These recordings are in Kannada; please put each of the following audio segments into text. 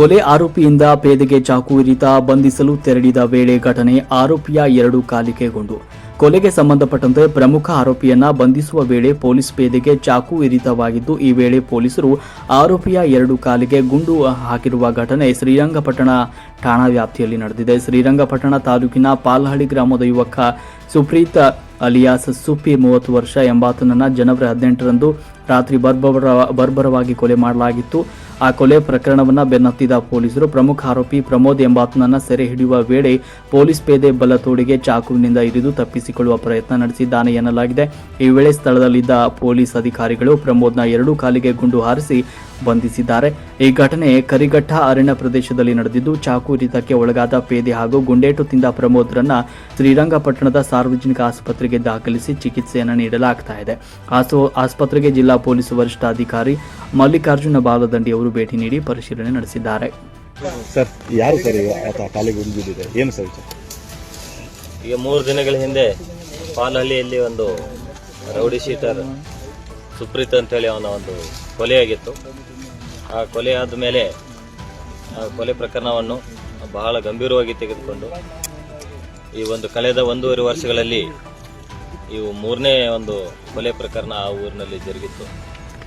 ಕೊಲೆ ಆರೋಪಿಯಿಂದ ಪೇದೆಗೆ ಚಾಕು ಇರಿತ, ಬಂಧಿಸಲು ತೆರಳಿದ ವೇಳೆ ಘಟನೆ ಆರೋಪಿಯ ಎರಡು ಕಾಲಿಕೆಗೊಂಡು. ಕೊಲೆಗೆ ಸಂಬಂಧಪಟ್ಟಂತೆ ಪ್ರಮುಖ ಆರೋಪಿಯನ್ನ ಬಂಧಿಸುವ ವೇಳೆ ಪೊಲೀಸ್ ಪೇದೆಗೆ ಚಾಕು ಇರಿತವಾಗಿದ್ದು, ಈ ವೇಳೆ ಪೊಲೀಸರು ಆರೋಪಿಯ ಎರಡು ಕಾಲಿಗೆ ಗುಂಡು ಹಾಕಿರುವ ಘಟನೆ ಶ್ರೀರಂಗಪಟ್ಟಣ ಠಾಣಾ ವ್ಯಾಪ್ತಿಯಲ್ಲಿ ನಡೆದಿದೆ. ಶ್ರೀರಂಗಪಟ್ಟಣ ತಾಲೂಕಿನ ಪಾಲ್ಹಳ್ಳಿ ಗ್ರಾಮದ ಯುವಕ ಸುಪ್ರೀತ್ ಅಲಿಯಾಸ್ ಸುಪ್ಪಿ ಮೂವತ್ತು ವರ್ಷ ಎಂಬಾತನನ್ನು ಜನವರಿ ಹದಿನೆಂಟರಂದು ರಾತ್ರಿ ಬರ್ಬರ ಬರ್ಬರವಾಗಿ ಕೊಲೆ ಮಾಡಲಾಗಿತ್ತು. ಆ ಕೊಲೆ ಪ್ರಕರಣವನ್ನ ಬೆನ್ನತ್ತಿದ ಪೊಲೀಸರು ಪ್ರಮುಖ ಆರೋಪಿ ಪ್ರಮೋದ್ ಎಂಬಾತನನ್ನ ಸೆರೆ ಹಿಡಿಯುವ ವೇಳೆ ಪೊಲೀಸ್ ಪೇದೆ ಬಲತೋಡಿಗೆ ಚಾಕುವಿನಿಂದ ಇರಿದು ತಪ್ಪಿಸಿಕೊಳ್ಳುವ ಪ್ರಯತ್ನ ನಡೆಸಿದ್ದಾನೆ ಎನ್ನಲಾಗಿದೆ. ಈ ವೇಳೆ ಸ್ಥಳದಲ್ಲಿದ್ದ ಪೊಲೀಸ್ ಅಧಿಕಾರಿಗಳು ಪ್ರಮೋದ್ನ ಎರಡೂ ಕಾಲಿಗೆ ಗುಂಡು ಹಾರಿಸಿ ಬಂಧಿಸಿದ್ದಾರೆ. ಈ ಘಟನೆ ಕರಿಘಟ್ಟ ಅರಣ್ಯ ಪ್ರದೇಶದಲ್ಲಿ ನಡೆದಿದ್ದು ಚಾಕು ಇರಿತಕ್ಕೆ ಒಳಗಾದ ಪೇದೆ ಹಾಗೂ ಗುಂಡೇಟು ತಿಂದ ಪ್ರಮೋದ್ರನ್ನ ಶ್ರೀರಂಗಪಟ್ಟಣದ ಸಾರ್ವಜನಿಕ ಆಸ್ಪತ್ರೆಗೆ ದಾಖಲಿಸಿ ಚಿಕಿತ್ಸೆಯನ್ನು ನೀಡಲಾಗ್ತಾ ಇದೆ. ಆಸ್ಪತ್ರೆಗೆ ಜಿಲ್ಲಾ ಪೊಲೀಸ್ ವರಿಷ್ಠಾಧಿಕಾರಿ ಮಲ್ಲಿಕಾರ್ಜುನ ಬಾಲದಂಡಿ ಅವರು ಭೇಟಿ ನೀಡಿ ಪರಿಶೀಲನೆ ನಡೆಸಿದ್ದಾರೆ. ಸರ್ ಯಾರು ಸರ್ ಏನು ಸರ್ ಈಗ ಮೂರು ದಿನಗಳ ಹಿಂದೆ ಪಾಲಹಳ್ಳಿಯಲ್ಲಿ ಒಂದು ರೌಡಿ ಶೀಟರ್ ಸುಪ್ರೀತ್ ಅಂತೇಳಿ ಅವನ ಒಂದು ಕೊಲೆಯಾಗಿತ್ತು ಆ ಕೊಲೆ ಆದ ಮೇಲೆ ಆ ಕೊಲೆ ಪ್ರಕರಣವನ್ನು ಬಹಳ ಗಂಭೀರವಾಗಿ ತೆಗೆದುಕೊಂಡು ಈ ಒಂದು ಕಳೆದ ಒಂದೂವರೆ ವರ್ಷಗಳಲ್ಲಿ ಇವು ಮೂರನೇ ಒಂದು ಕೊಲೆ ಪ್ರಕರಣ ಆ ಊರಿನಲ್ಲಿ ಜರುಗಿತ್ತು.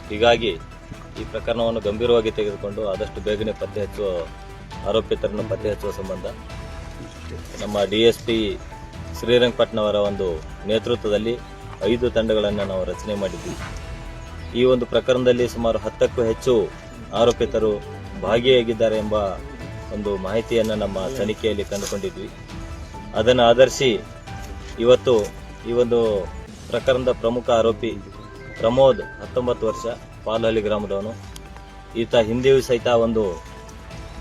ಹೀಗಾಗಿ ಈ ಪ್ರಕರಣವನ್ನು ಗಂಭೀರವಾಗಿ ತೆಗೆದುಕೊಂಡು ಆದಷ್ಟು ಬೇಗನೆ ಪತ್ತೆ ಹಚ್ಚುವ, ಆರೋಪಿತರನ್ನು ಪತ್ತೆ ಹಚ್ಚುವ ಸಂಬಂಧ ನಮ್ಮ ಡಿ ಎಸ್ ಪಿ ಶ್ರೀರಂಗಪಟ್ಟಣವರ ಒಂದು ನೇತೃತ್ವದಲ್ಲಿ ಐದು ತಂಡಗಳನ್ನು ನಾವು ರಚನೆ ಮಾಡಿದ್ವಿ. ಈ ಒಂದು ಪ್ರಕರಣದಲ್ಲಿ ಸುಮಾರು ಹತ್ತಕ್ಕೂ ಹೆಚ್ಚು ಆರೋಪಿತರು ಭಾಗಿಯಾಗಿದ್ದಾರೆ ಎಂಬ ಒಂದು ಮಾಹಿತಿಯನ್ನು ನಮ್ಮ ತನಿಖೆಯಲ್ಲಿ ಕಂಡುಕೊಂಡಿದ್ವಿ. ಅದನ್ನು ಆಧರಿಸಿ ಇವತ್ತು ಈ ಒಂದು ಪ್ರಕರಣದ ಪ್ರಮುಖ ಆರೋಪಿ ಪ್ರಮೋದ್ ಹತ್ತೊಂಬತ್ತು ವರ್ಷ, ಪಾಲಹಳ್ಳಿ ಗ್ರಾಮದವನು. ಈತ ಹಿಂದೆಯೂ ಸಹಿತ ಒಂದು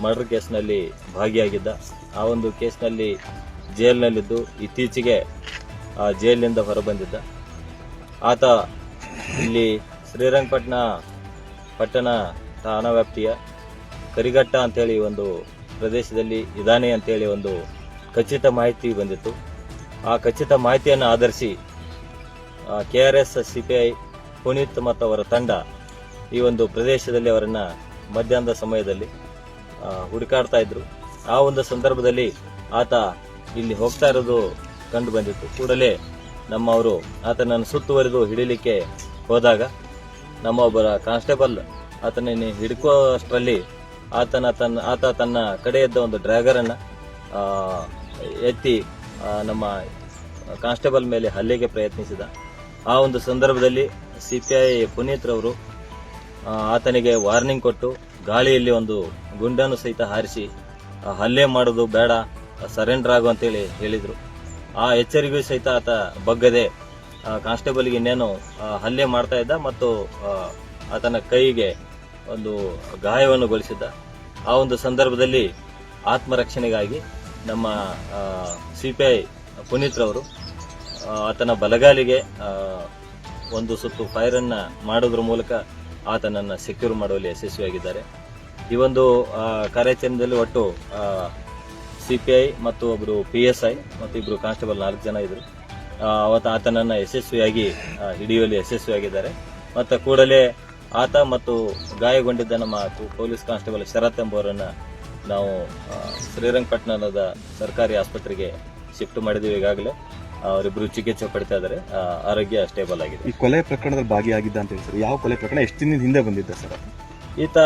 ಮರ್ಡರ್ ಕೇಸ್ನಲ್ಲಿ ಭಾಗಿಯಾಗಿದ್ದ. ಆ ಒಂದು ಕೇಸ್ನಲ್ಲಿ ಜೈಲಿನಲ್ಲಿದ್ದು ಇತ್ತೀಚೆಗೆ ಆ ಜೈಲಿನಿಂದ ಹೊರಬಂದಿದ್ದ. ಆತ ಇಲ್ಲಿ ಶ್ರೀರಂಗಪಟ್ಟಣ ಪಟ್ಟಣ ಠಾಣಾ ವ್ಯಾಪ್ತಿಯ ಕರಿಘಟ್ಟ ಅಂಥೇಳಿ ಒಂದು ಪ್ರದೇಶದಲ್ಲಿ ಇದಾನೆ ಅಂತೇಳಿ ಒಂದು ಖಚಿತ ಮಾಹಿತಿ ಬಂದಿತ್ತು. ಆ ಖಚಿತ ಮಾಹಿತಿಯನ್ನು ಆಧರಿಸಿ K R S C P I Puneeth ಮತ್ತು ಅವರ ತಂಡ ಈ ಒಂದು ಪ್ರದೇಶದಲ್ಲಿ ಅವರನ್ನು ಮಧ್ಯಾಹ್ನದ ಸಮಯದಲ್ಲಿ ಹುಡುಕಾಡ್ತಾ ಇದ್ರು. ಆ ಒಂದು ಸಂದರ್ಭದಲ್ಲಿ ಆತ ಇಲ್ಲಿ ಹೋಗ್ತಾ ಇರೋದು ಕಂಡು ಬಂದಿತ್ತು. ಕೂಡಲೇ ನಮ್ಮವರು ಆತನನ್ನು ಸುತ್ತುವರಿದು ಹಿಡಿಲಿಕ್ಕೆ ಹೋದಾಗ ನಮ್ಮ ಒಬ್ಬರ ಕಾನ್ಸ್ಟೇಬಲ್ ಆತನನ್ನು ಹಿಡ್ಕೋ ಅಷ್ಟರಲ್ಲಿ ಆತನ ತನ್ನ, ಆತ ತನ್ನ ಕಡೆ ಇದ್ದ ಒಂದು ಡ್ರ್ಯಾಗರನ್ನು ಎತ್ತಿ ನಮ್ಮ ಕಾನ್ಸ್ಟೇಬಲ್ ಮೇಲೆ ಹಲ್ಲೆಗೆ ಪ್ರಯತ್ನಿಸಿದ. ಆ ಒಂದು ಸಂದರ್ಭದಲ್ಲಿ ಸಿ ಪಿ ಐ ಪುನೀತ್ ರವರು ಆತನಿಗೆ ವಾರ್ನಿಂಗ್ ಕೊಟ್ಟು ಗಾಳಿಯಲ್ಲಿ ಒಂದು ಗುಂಡನ್ನು ಸಹಿತ ಹಾರಿಸಿ ಹಲ್ಲೆ ಮಾಡೋದು ಬೇಡ, ಸರೆಂಡರ್ ಆಗು ಅಂತೇಳಿ ಹೇಳಿದರು. ಆ ಎಚ್ಚರಿಕೆಯೂ ಸಹಿತ ಆತ ಬಗ್ಗದೆ ಕಾನ್ಸ್ಟೇಬಲ್ಗೆ ಇನ್ನೇನು ಹಲ್ಲೆ ಮಾಡ್ತಾ ಇದ್ದ ಮತ್ತು ಆತನ ಕೈಗೆ ಒಂದು ಗಾಯವನ್ನು ಗೊಳಿಸಿದ್ದ. ಆ ಒಂದು ಸಂದರ್ಭದಲ್ಲಿ ಆತ್ಮರಕ್ಷಣೆಗಾಗಿ ನಮ್ಮ ಸಿ ಪಿ ಐ ಪುನೀತ್ ರವರು ಆತನ ಬಲಗಾಲಿಗೆ ಒಂದು ಸುತ್ತು ಫೈರನ್ನು ಮಾಡೋದ್ರ ಮೂಲಕ ಆತನನ್ನು ಸೆಕ್ಯೂರ್ ಮಾಡುವಲ್ಲಿ ಯಶಸ್ವಿಯಾಗಿದ್ದಾರೆ. ಈ ಒಂದು ಕಾರ್ಯಾಚರಣೆಯಲ್ಲಿ ಒಟ್ಟು ಸಿ ಪಿ ಐ ಮತ್ತು ಒಬ್ಬರು ಪಿ ಎಸ್ ಐ ಮತ್ತು ಇಬ್ಬರು ಕಾನ್ಸ್ಟೇಬಲ್ ನಾಲ್ಕು ಜನ ಇದ್ದರು. ಅವತ್ತು ಆತನನ್ನು ಯಶಸ್ವಿಯಾಗಿ ಹಿಡಿಯುವಲ್ಲಿ ಯಶಸ್ವಿಯಾಗಿದ್ದಾರೆ. ಮತ್ತು ಕೂಡಲೇ ಆತ ಮತ್ತು ಗಾಯಗೊಂಡಿದ್ದ ನಮ್ಮ ಪೊಲೀಸ್ ಕಾನ್ಸ್ಟೇಬಲ್ ಶರತ್ ಎಂಬುವರನ್ನು ನಾವು ಶ್ರೀರಂಗಪಟ್ಟಣದ ಸರ್ಕಾರಿ ಆಸ್ಪತ್ರೆಗೆ ಶಿಫ್ಟ್ ಮಾಡಿದ್ದೀವಿ ಈಗಾಗಲೇ. ಅವರಿಬ್ಬರು ಚಿಕಿತ್ಸೆ ಪಡಿತಾ ಇದ್ದಾರೆ. ಆರೋಗ್ಯ ಸ್ಟೇಬಲ್ ಆಗಿದೆ. ಈ ಕೊಲೆ ಪ್ರಕರಣದಲ್ಲಿ ಭಾಗಿಯಾಗಿದ್ದ ಅಂತ ಹೇಳಿ ಸರ್. ಯಾವ ಕೊಲೆ ಪ್ರಕರಣ? ಎಷ್ಟು ದಿನದ ಹಿಂದೆ ಬಂದಿದ್ದ ಸರ್? ಈತ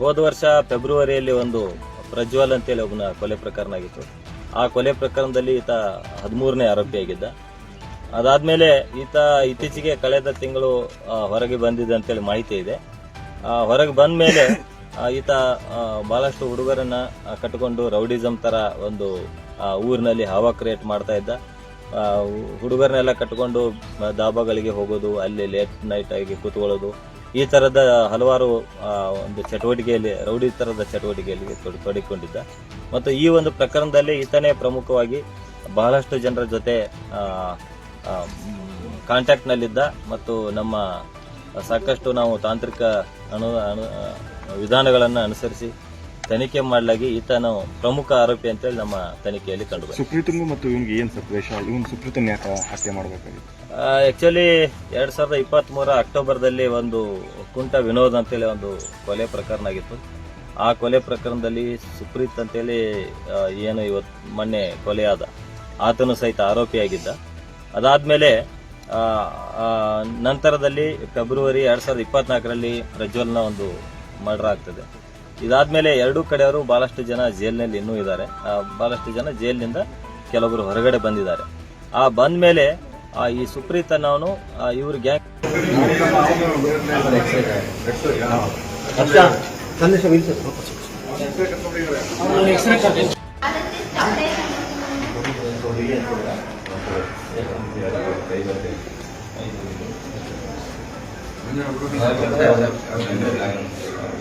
ಹೋದ ವರ್ಷ ಫೆಬ್ರವರಿಯಲ್ಲಿ ಒಂದು ಪ್ರಜ್ವಲ್ ಅಂತೇಳಿ ಒಬ್ಬನ ಕೊಲೆ ಪ್ರಕರಣ ಆಗಿತ್ತು. ಆ ಕೊಲೆ ಪ್ರಕರಣದಲ್ಲಿ ಈತ ಹದಿಮೂರನೇ ಆರೋಪಿಯಾಗಿದ್ದ. ಅದಾದ್ಮೇಲೆ ಈತ ಇತ್ತೀಚೆಗೆ ಕಳೆದ ತಿಂಗಳು ಹೊರಗೆ ಬಂದಿದೆ ಅಂತೇಳಿ ಮಾಹಿತಿ ಇದೆ. ಹೊರಗೆ ಬಂದ ಮೇಲೆ ಈತ ಬಹಳಷ್ಟು ಹುಡುಗರನ್ನ ಕಟ್ಟಿಕೊಂಡು ರೌಡಿಸಮ್ ತರ ಒಂದು ಊರಿನಲ್ಲಿ ಹಾವಾ ಕ್ರಿಯೇಟ್ ಮಾಡ್ತಾ ಇದ್ದ. ಹುಡುಗರನ್ನೆಲ್ಲ ಕಟ್ಕೊಂಡು ದಾಬಾಗಳಿಗೆ ಹೋಗೋದು, ಅಲ್ಲಿ ಲೇಟ್ ನೈಟ್ ಆಗಿ ಕೂತ್ಕೊಳ್ಳೋದು ಈ ತರದ ಹಲವಾರು ಒಂದು ಚಟುವಟಿಕೆಯಲ್ಲಿ, ರೌಡಿ ತರದ ಚಟುವಟಿಕೆಯಲ್ಲಿ ತೊಡಿಕೊಂಡಿದ್ದ ಮತ್ತು ಈ ಒಂದು ಪ್ರಕರಣದಲ್ಲಿ ಈತನೇ ಪ್ರಮುಖವಾಗಿ ಬಹಳಷ್ಟು ಜನರ ಜೊತೆ ಕಾಂಟ್ಯಾಕ್ಟ್ ನಲ್ಲಿದ್ದ. ಮತ್ತು ನಮ್ಮ, ಸಾಕಷ್ಟು ನಾವು ತಾಂತ್ರಿಕ ಅನು ಅನು ವಿಧಾನಗಳನ್ನು ಅನುಸರಿಸಿ ತನಿಖೆ ಮಾಡಲಾಗಿ ಈತನು ಪ್ರಮುಖ ಆರೋಪಿ ಅಂತೇಳಿ ನಮ್ಮ ತನಿಖೆಯಲ್ಲಿ ಕಂಡು ಸುಪ್ರೀತಂಗು ಮತ್ತು ಇವನಿಗೆ ಏನು ಸತ್ವೇಶ ಇವನು ಸುಪ್ರೀತನ್ ಯಾಕೆ ಹತ್ಯೆ ಮಾಡಬೇಕಾಗಿತ್ತು? ಆಕ್ಚುಲಿ ಎರಡ್ ಸಾವಿರದ ಇಪ್ಪತ್ತ್ಮೂರ ಅಕ್ಟೋಬರ್ದಲ್ಲಿ ಒಂದು ಕುಂಟ ವಿನೋದ್ ಅಂತೇಳಿ ಒಂದು ಕೊಲೆ ಪ್ರಕರಣ ಆಗಿತ್ತು. ಆ ಕೊಲೆ ಪ್ರಕರಣದಲ್ಲಿ ಸುಪ್ರೀತ್ ಅಂತೇಳಿ ಏನು ಇವತ್ತು ಮೊನ್ನೆ ಕೊಲೆಯಾದ ಆತನು ಸಹಿತ ಆರೋಪಿಯಾಗಿದ್ದ. ಅದಾದ್ಮೇಲೆ ನಂತರದಲ್ಲಿ ಫೆಬ್ರವರಿ ಎರಡು ಸಾವಿರದ ಇಪ್ಪತ್ನಾಲ್ಕರಲ್ಲಿ ಪ್ರಜ್ವಲ್ನ ಒಂದು ಮರ್ಡರ್ ಆಗ್ತದೆ. ಇದಾದ್ಮೇಲೆ ಎರಡೂ ಕಡೆಯವರು ಬಹಳಷ್ಟು ಜನ ಜೈಲಿನಲ್ಲಿ ಇನ್ನೂ ಇದ್ದಾರೆ. ಭಾಳಷ್ಟು ಜನ ಜೈಲಿನಿಂದ ಕೆಲವರು ಹೊರಗಡೆ ಬಂದಿದ್ದಾರೆ. ಆ ಬಂದ ಮೇಲೆ ಈ ಸುಪ್ರೀತ್ ಅನ್ನೋನು ಇವ್ರ ಗ್ಯಾಂಗ್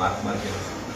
ಏನಾಯ್ತು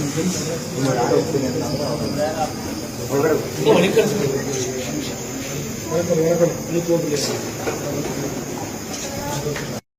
ಮಾಡಿ.